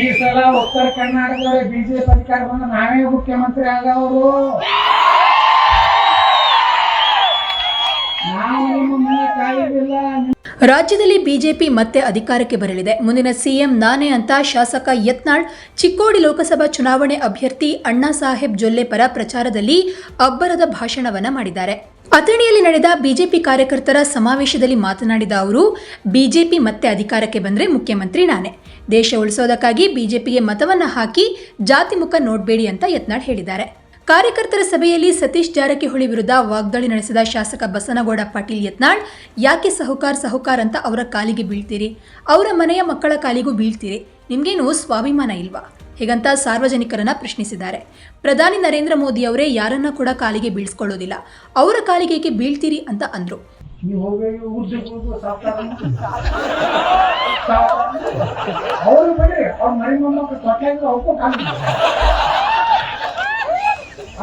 ಈ ಸಲ ಉತ್ತರ ಕರ್ನಾಟಕದ ಬಿಜೆಪಿ ಅಧಿಕಾರ ಬಂದ್ರೆ ನಾವೇ ಮುಖ್ಯಮಂತ್ರಿ ಆಗವರು. ರಾಜ್ಯದಲ್ಲಿ ಬಿಜೆಪಿ ಮತ್ತೆ ಅಧಿಕಾರಕ್ಕೆ ಬರಲಿದೆ. ಮುಂದಿನ ಸಿಎಂ ನಾನೇ ಅಂತ ಶಾಸಕ ಯತ್ನಾಳ್, ಚಿಕ್ಕೋಡಿ ಲೋಕಸಭಾ ಚುನಾವಣೆ ಅಭ್ಯರ್ಥಿ ಅಣ್ಣಾ ಸಾಹೇಬ್ ಜೊಲ್ಲೆ ಪರ ಪ್ರಚಾರದಲ್ಲಿ ಅಬ್ಬರದ ಭಾಷಣವನ್ನ ಮಾಡಿದ್ದಾರೆ. ಅಥಣಿಯಲ್ಲಿ ನಡೆದ ಬಿಜೆಪಿ ಕಾರ್ಯಕರ್ತರ ಸಮಾವೇಶದಲ್ಲಿ ಮಾತನಾಡಿದ ಅವರು, ಬಿಜೆಪಿ ಮತ್ತೆ ಅಧಿಕಾರಕ್ಕೆ ಬಂದರೆ ಮುಖ್ಯಮಂತ್ರಿ ನಾನೇ. ದೇಶ ಉಳಿಸೋದಕ್ಕಾಗಿ ಬಿಜೆಪಿಗೆ ಮತವನ್ನ ಹಾಕಿ ಜಾತಿ ಮುಖ ನೋಡಬೇಡಿ ಅಂತ ಯತ್ನಾಳ್ ಹೇಳಿದ್ದಾರೆ. ಕಾರ್ಯಕರ್ತರ ಸಭೆಯಲ್ಲಿ ಸತೀಶ್ ಜಾರಕಿಹೊಳಿ ವಿರುದ್ಧ ವಾಗ್ದಾಳಿ ನಡೆಸಿದ ಶಾಸಕ ಬಸನಗೌಡ ಪಾಟೀಲ್ ಯತ್ನಾಳ್, ಯಾಕೆ ಸಹುಕಾರ್ ಸಹುಕಾರ್ ಅಂತ ಅವರ ಕಾಲಿಗೆ ಬೀಳ್ತೀರಿ? ಅವರ ಮನೆಯ ಮಕ್ಕಳ ಕಾಲಿಗೂ ಬೀಳ್ತೀರಿ. ನಿಮ್ಗೇನು ಸ್ವಾಭಿಮಾನ ಇಲ್ವಾ? ಹೀಗಂತ ಸಾರ್ವಜನಿಕರನ್ನ ಪ್ರಶ್ನಿಸಿದ್ದಾರೆ. ಪ್ರಧಾನಿ ನರೇಂದ್ರ ಮೋದಿ ಅವರೇ ಯಾರನ್ನ ಕೂಡ ಕಾಲಿಗೆ ಬೀಳ್ಸ್ಕೊಳ್ಳೋದಿಲ್ಲ. ಅವರ ಕಾಲಿಗೆ ಏಕೆ ಬೀಳ್ತೀರಿ ಅಂತ ಅಂದ್ರು. ನೀವು ಹೋಗಿ ಊರ್ಜಿ ಕೂದು ಸಾವ್ಕಾರ ಅವರು ಬನ್ನಿ ಅವ್ರ ಮನೆ ಮೊಮ್ಮಕ್ಕಳು ತೊಟ್ಟಾಗಿ ಅವಕ್ಕೂ ಕಾಲಿ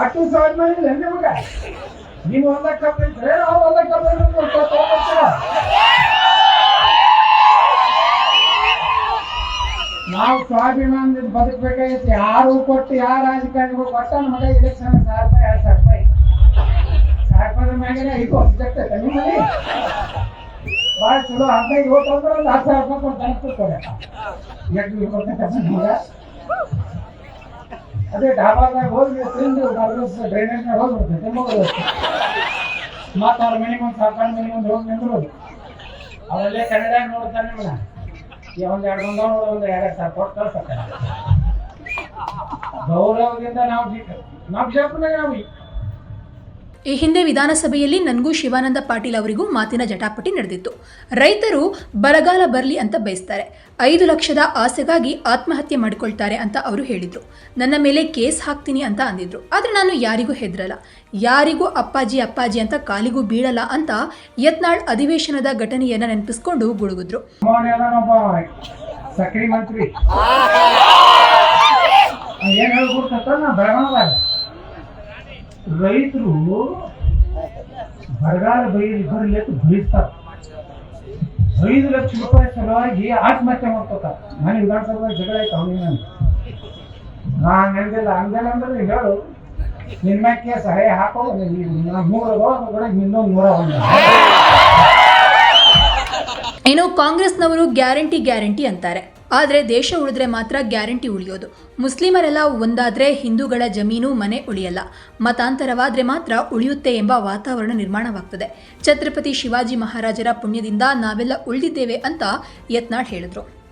ಅಟ್ಟು ಸಾವಿರ ಮನೆ ಇಲ್ಲ ನಿಮಗ ನೀವು ಒಂದ ಕಪ್ ಇದ್ರೆ ಅವ್ರು ಒಂದ ಕಪ್ ತಗೊಂಡ್ಬರ್ತೀರ ನಾವು ಸ್ವಾಭಿಮಾನದಿಂದ ಬದುಕಬೇಕಾಗಿತ್ತು. ಯಾರು ಕೊಟ್ಟು ಯಾರ ರಾಜಕಾರಣಿಗಳು ಕೊಟ್ಟ ನಮಗೆ ಎಲೆಕ್ಷನ್ ಸಾವಿರ ರೂಪಾಯಿ ಎರಡು ಸಾವಿರ ರೂಪಾಯಿ ಸಾವಿರ ರೂಪಾಯಿ ಮ್ಯಾಗೇನೆ ಇದು ಸಿಗತ್ತೆ ನಿಮ್ಮಲ್ಲಿ. ಭಾಳ ಚಲೋ. ಹದಿನೈದು ಓಟ್ ಅಂದ್ರೆ ಒಂದು ಹತ್ತು ಸಾವಿರ ರೂಪಾಯಿ ಕೊಟ್ಟು ಕೊಡ್ತಾರೆ ಎಷ್ಟು ಅದೇ ಡಾಬಾದಾಗ ಹೋಗಿ ತಿಂದು ಡ್ರೈನೇಜ್ನಾಗ ಹೋಗ್ಬಿಡ್ತೈತೆ ಮುಗಿದು ಮತ್ತು ಅವ್ರ ಮಿನಿಮಮ್ ಮುಂದೆ ಸಾಕಾರ ಮನೆ ಮುಂದೆ ಹೋಗಿ ನಿಂದ್ರೋದು ಅವರಲ್ಲೇ ಕನ್ನಡ ನೋಡ್ತಾನೆ ನಿಮ್ಮನ್ನ. ಒಂದು ಎರಡು ಮುಂದೆ ನೋಡು ಒಂದು ಎರಡು ಸಾವಿರ ಕೊಟ್ಟು ಕಳ್ಸಕ್ಕೆ ಗೌರವದಿಂದ ನಾವು ಜಿ- ನಾವು ಬಿಜಾಪುರನಾಗ ನಾವು ಈ ಹಿಂದೆ ವಿಧಾನಸಭೆಯಲ್ಲಿ ನನಗೂ ಶಿವಾನಂದ ಪಾಟೀಲ್ ಅವರಿಗೂ ಮಾತಿನ ಜಟಾಪಟಿ ನಡೆದಿತ್ತು. ರೈತರು ಬರಗಾಲ ಬರಲಿ ಅಂತ ಬಯಸ್ತಾರೆ. ಐದು ಲಕ್ಷದ ಆಸೆಗಾಗಿ ಆತ್ಮಹತ್ಯೆ ಮಾಡಿಕೊಳ್ತಾರೆ ಅಂತ ಅವರು ಹೇಳಿದರು. ನನ್ನ ಮೇಲೆ ಕೇಸ್ ಹಾಕ್ತೀನಿ ಅಂತ ಅಂದಿದ್ರು. ಆದರೆ ನಾನು ಯಾರಿಗೂ ಹೆದರಲ್ಲ. ಯಾರಿಗೂ ಅಪ್ಪಾಜಿ ಅಪ್ಪಾಜಿ ಅಂತ ಕಾಲಿಗೂ ಬೀಳಲ್ಲ ಅಂತ ಯತ್ನಾಳ್ ಅಧಿವೇಶನದ ಘಟನೆಯನ್ನು ನೆನಪಿಸ್ಕೊಂಡು ಗುಡುಗಿದ್ರು ಏನ್ ಹೇಳ್ಬಿಡ್ತ ನಾ ಬೆಳಗಾವದಾಗ ರೈತರು ಬರಗಾಲ ಬೈದು ಬರಲಿ ಅಂತ ಬೀಳ್ತಾರ. ಐದು ಲಕ್ಷ ರೂಪಾಯಿ ಸಲುವಾಗಿ ಆತ್ಮಹತ್ಯೆ ಮಾಡ್ಕೋತಾರ. ನಾನು ವಿಧಾನಸಭೆ ಜಗಳ ಆಯ್ತು ಅವನಿಗೆ ನಾ ಹಂಗಂದಿಲ್ಲ ಹಂಗಲ್ಲ ಅಂದ್ರೆ ಹೇಳು. ಮ್ಯಾಗ ಕೇಸ್ ಹೇ ಹಾಕೋ ಮೂರು ಅದಾವ ಅದ್ರ ಇನ್ನೊಂದು ನೂರ ಒಂದು ಇನ್ನು ಕಾಂಗ್ರೆಸ್ನವರು ಗ್ಯಾರಂಟಿ ಗ್ಯಾರಂಟಿ ಅಂತಾರೆ. ಆದರೆ ದೇಶ ಉಳಿದ್ರೆ ಮಾತ್ರ ಗ್ಯಾರಂಟಿ ಉಳಿಯೋದು. ಮುಸ್ಲಿಮರೆಲ್ಲ ಒಂದಾದರೆ ಹಿಂದೂಗಳ ಜಮೀನು, ಮನೆ ಉಳಿಯಲ್ಲ. ಮತಾಂತರವಾದರೆ ಮಾತ್ರ ಉಳಿಯುತ್ತೆ ಎಂಬ ವಾತಾವರಣ ನಿರ್ಮಾಣವಾಗ್ತದೆ. ಛತ್ರಪತಿ ಶಿವಾಜಿ ಮಹಾರಾಜರ ಪುಣ್ಯದಿಂದ ನಾವೆಲ್ಲ ಉಳಿದಿದ್ದೇವೆ ಅಂತ ಯತ್ನಾಳ್ ಹೇಳಿದ್ರು.